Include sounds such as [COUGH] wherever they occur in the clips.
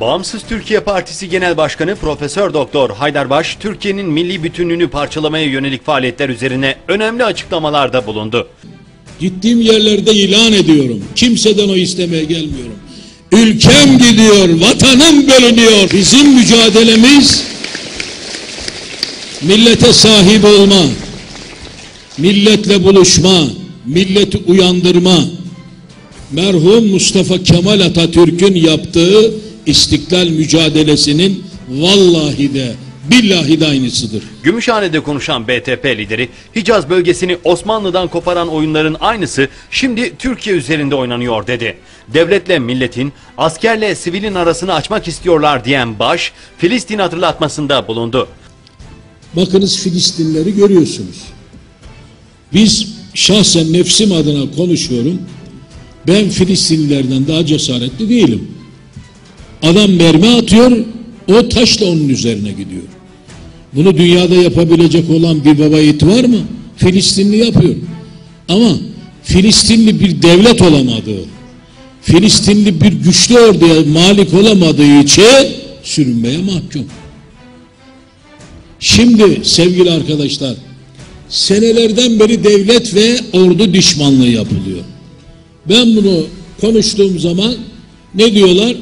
Bağımsız Türkiye Partisi Genel Başkanı Profesör Doktor Haydarbaş, Türkiye'nin milli bütünlüğünü parçalamaya yönelik faaliyetler üzerine önemli açıklamalarda bulundu. Gittiğim yerlerde ilan ediyorum. Kimseden o istemeye gelmiyorum. Ülkem gidiyor, vatanım bölünüyor. Bizim mücadelemiz millete sahip olma, milletle buluşma, milleti uyandırma. Merhum Mustafa Kemal Atatürk'ün yaptığı istiklal mücadelesinin vallahi de billahi de aynısıdır. Gümüşhane'de konuşan BTP lideri, Hicaz bölgesini Osmanlı'dan koparan oyunların aynısı şimdi Türkiye üzerinde oynanıyor dedi. Devletle milletin, askerle sivilin arasını açmak istiyorlar diyen Baş, Filistin hatırlatmasında bulundu. Bakınız Filistinleri görüyorsunuz. Biz şahsen nefsim adına konuşuyorum. Ben Filistinlilerden daha cesaretli değilim. Adam mermi atıyor, o taş da onun üzerine gidiyor. Bunu dünyada yapabilecek olan bir baba yiğit var mı? Filistinli yapıyor. Ama Filistinli bir devlet olamadığı, Filistinli bir güçlü orduya malik olamadığı için sürünmeye mahkum. Şimdi sevgili arkadaşlar, senelerden beri devlet ve ordu düşmanlığı yapılıyor. Ben bunu konuştuğum zaman ne diyorlar?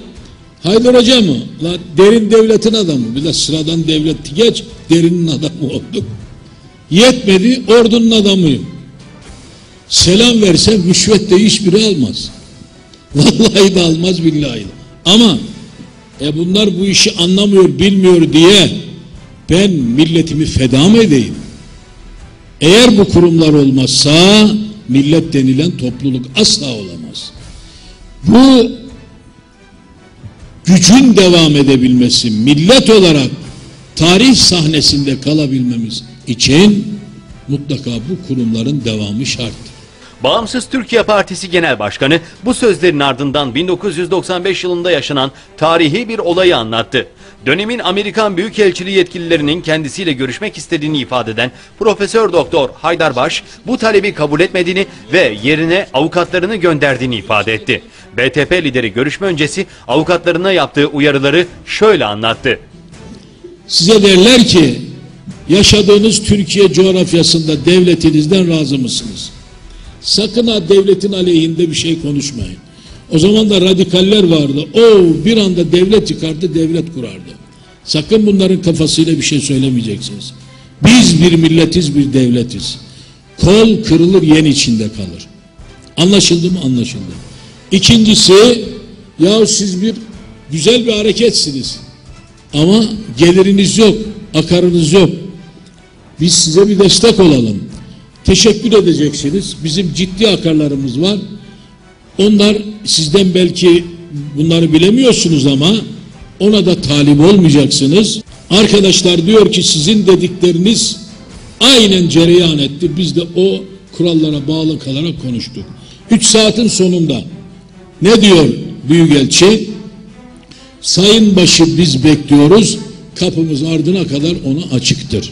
Haydar Hoca mı? La derin devletin adamı. Bir de sıradan devlet geç, derinin adamı olduk. Yetmedi, ordunun adamıyım. Selam versem rüşvet de hiçbiri almaz. [LAUGHS] Vallahi de almaz billahi. de. Ama e bunlar bu işi anlamıyor, bilmiyor diye ben milletimi feda mı edeyim? Eğer bu kurumlar olmazsa millet denilen topluluk asla olamaz. Bu gücün devam edebilmesi, millet olarak tarih sahnesinde kalabilmemiz için mutlaka bu kurumların devamı şarttır. Bağımsız Türkiye Partisi Genel Başkanı bu sözlerin ardından 1995 yılında yaşanan tarihi bir olayı anlattı. Dönemin Amerikan Büyükelçiliği yetkililerinin kendisiyle görüşmek istediğini ifade eden Profesör Doktor Haydarbaş bu talebi kabul etmediğini ve yerine avukatlarını gönderdiğini ifade etti. BTP lideri görüşme öncesi avukatlarına yaptığı uyarıları şöyle anlattı. Size derler ki yaşadığınız Türkiye coğrafyasında devletinizden razı mısınız? Sakın ha devletin aleyhinde bir şey konuşmayın. O zaman da radikaller vardı. O bir anda devlet çıkardı, devlet kurardı. Sakın bunların kafasıyla bir şey söylemeyeceksiniz. Biz bir milletiz, bir devletiz. Kol kırılır, yen içinde kalır. Anlaşıldı mı? Anlaşıldı. İkincisi, ya siz bir güzel bir hareketsiniz. Ama geliriniz yok, akarınız yok. Biz size bir destek olalım. Teşekkür edeceksiniz. Bizim ciddi akarlarımız var. Onlar sizden belki bunları bilemiyorsunuz ama ona da talip olmayacaksınız. Arkadaşlar diyor ki sizin dedikleriniz aynen cereyan etti. Biz de o kurallara bağlı kalarak konuştuk. Üç saatin sonunda ne diyor Büyükelçi? Sayın başı biz bekliyoruz. Kapımız ardına kadar ona açıktır.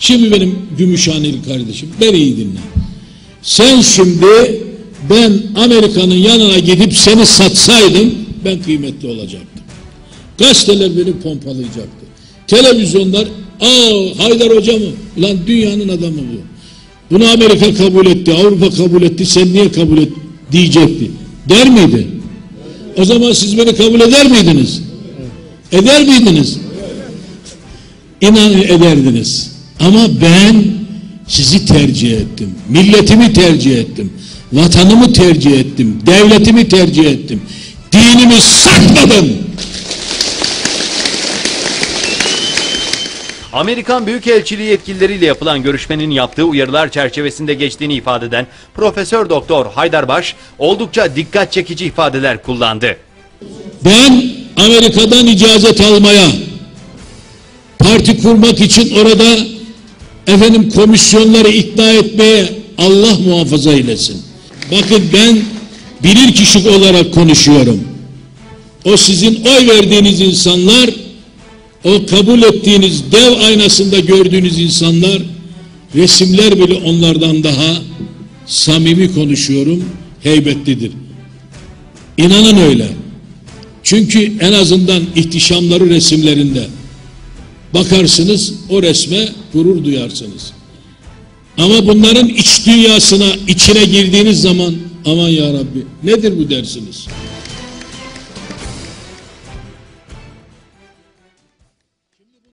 Şimdi benim Gümüşhaneli kardeşim beni iyi dinle. Sen şimdi ben Amerika'nın yanına gidip seni satsaydım ben kıymetli olacaktım. Gazeteler beni pompalayacaktı. Televizyonlar aa Haydar Hoca mı? Ulan dünyanın adamı bu. Bunu Amerika kabul etti, Avrupa kabul etti, sen niye kabul et diyecekti. Der miydi? O zaman siz beni kabul eder miydiniz? Eder miydiniz? İnan ederdiniz. Ama ben sizi tercih ettim. Milletimi tercih ettim. Vatanımı tercih ettim. Devletimi tercih ettim. Dinimi satmadım. Amerikan Büyükelçiliği yetkilileriyle yapılan görüşmenin yaptığı uyarılar çerçevesinde geçtiğini ifade eden Profesör Doktor Haydarbaş oldukça dikkat çekici ifadeler kullandı. Ben Amerika'dan icazet almaya, parti kurmak için orada efendim komisyonları ikna etmeye Allah muhafaza eylesin. Bakın ben bilir kişi olarak konuşuyorum. O sizin oy verdiğiniz insanlar, o kabul ettiğiniz dev aynasında gördüğünüz insanlar, resimler bile onlardan daha samimi konuşuyorum, heybetlidir. İnanın öyle. Çünkü en azından ihtişamları resimlerinde bakarsınız o resme gurur duyarsınız. Ama bunların iç dünyasına içine girdiğiniz zaman aman ya Rabbi nedir bu dersiniz?